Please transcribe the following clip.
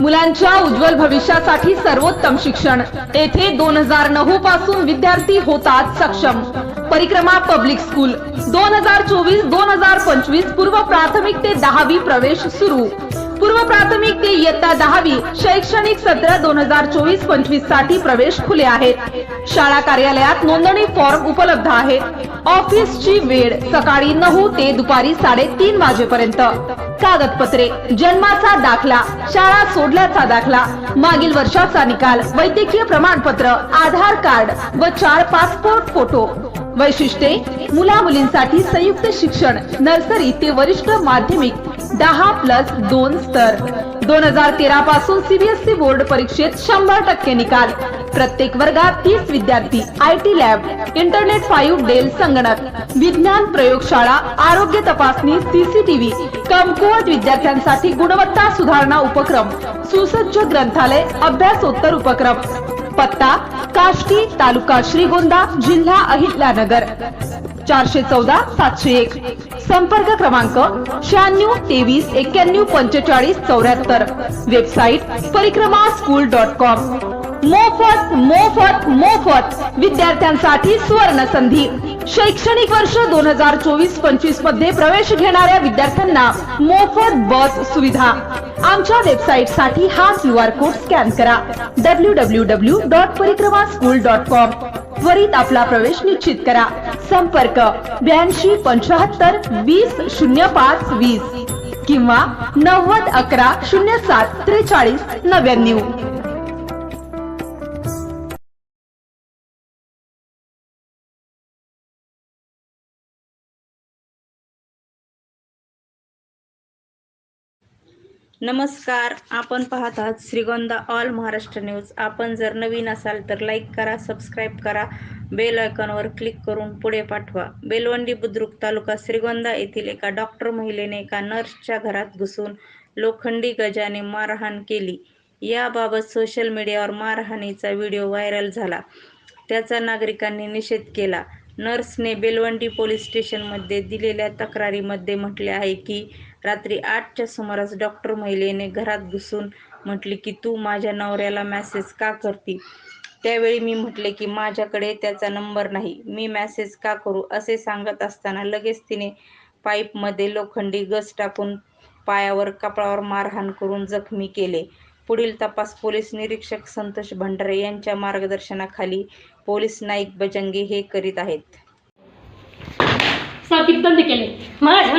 मुलांच्या उज्ज्वल भविष्यासाठी सर्वोत्तम शिक्षण. येथे दोन हजार नऊ पासून विद्यार्थी होतात सक्षम. परिक्रमा पब्लिक स्कूल. दोन हजार चोवीस दोन हजार पंचवीस पूर्व प्राथमिक ते दहावी प्रवेश सुरू. पूर्व प्राथमिक ते इयत्ता दहावी शैक्षणिक सत्र दोन हजार चोवीस पंचवीससाठी प्रवेश खुले आहेत. शाळा कार्यालयात नोंदणी फॉर्म उपलब्ध आहेत ऑफिसची वेळ सकाळी नऊ ते दुपारी साडेतीन वाजेपर्यंत. कागदपत्रे जन्माचा दाखला शाळा सोडल्याचा दाखला मागील वर्षाचा निकाल वैद्यकीय प्रमाणपत्र आधार कार्ड व चार पासपोर्ट फोटो. वैशिष्ट्ये मुला मुलींसाठी संयुक्त शिक्षण नर्सरी ते वरिष्ठ माध्यमिक दहा प्लस दोन स्तर. दोन हजार तेरा पासून सीबीएसई बोर्ड परीक्षेत शंभर टक्के निकाल. प्रत्येक वर्गात तीस विद्यार्थी I T lab internet five Dell संगणक विज्ञान प्रयोगशाळा आरोग्य तपासणी सीसीटीव्ही कमकुवत विद्यार्थ्यांसाठी गुणवत्ता सुधारणा उपक्रम सुसज्ज ग्रंथालय अभ्यासोत्तर उपक्रम. पत्ता काष्टी तालुका श्रीगोंदा जिल्हा अहिल्यानगर. चारशे चौदा सातशे एक. संपर्क क्रमांक शहाण्णव तेवीस एक्क्याण्णव पंचेचाळीस चौऱ्याहत्तर. वेबसाईट परिक्रमा स्कूल डॉट कॉम मोफत मोफत मोफत विद्यार्थ्यांसाठी सुवर्ण संधी शैक्षणिक वर्ष दोन हजार चोवीस पंचवीसमध्ये प्रवेश घेणाऱ्या विद्यार्थ्यांना मोफत बस सुविधा. आमच्या वेबसाईटसाठी हा क्यू आर कोड स्कॅन करा. W W W dot Parikrama school dot com त्वरित आपला प्रवेश निश्चित करा. संपर्क ब्याऐंशी पंचाहत्तर वीस शून्य पाच वीस किंवा नव्वद अकरा शून्य सात त्रेचाळीस नव्याण्णव. नमस्कार आपण पाहत आहात श्रीगोंदा ऑल महाराष्ट्र न्यूज. आपण जर नवीन असाल तर लाईक करा सबस्क्राईब करा बेल आयकॉनवर क्लिक करून पुढे पाठवा. बेलवंडी बुद्रुक तालुका श्रीगोंदा येथील एका डॉक्टर महिलेने एका नर्सच्या घरात घुसून लोखंडी गजाने मारहाण केली. याबाबत सोशल मीडियावर मारहाणीचा व्हिडिओ व्हायरल झाला. त्याचा नागरिकांनी निषेध केला. नर्सने बेलवंडी पोलीस स्टेशनमध्ये दिलेल्या तक्रारीमध्ये म्हटले आहे की रात्री आठच्या सुमारास डॉक्टर महिलेने घरात घुसून म्हटली की तू माझ्या नवऱ्याला मेसेज का करती? त्यावेळी मी म्हटले की माझ्याकडे त्याचा नंबर नाही. मी मेसेज का करू? असे सांगत असताना लगेच तिने पाईपमध्ये लोखंडी गज टाकून पायावर कपाळावर मारहाण करून जखमी केले. पुढील तपास पोलीस निरीक्षक संतोष भंडारे यांच्या मार्गदर्शनाखाली पोलीस नाईक बजंगी हे करीत आहेत. साकीब बंद केले. माझ्या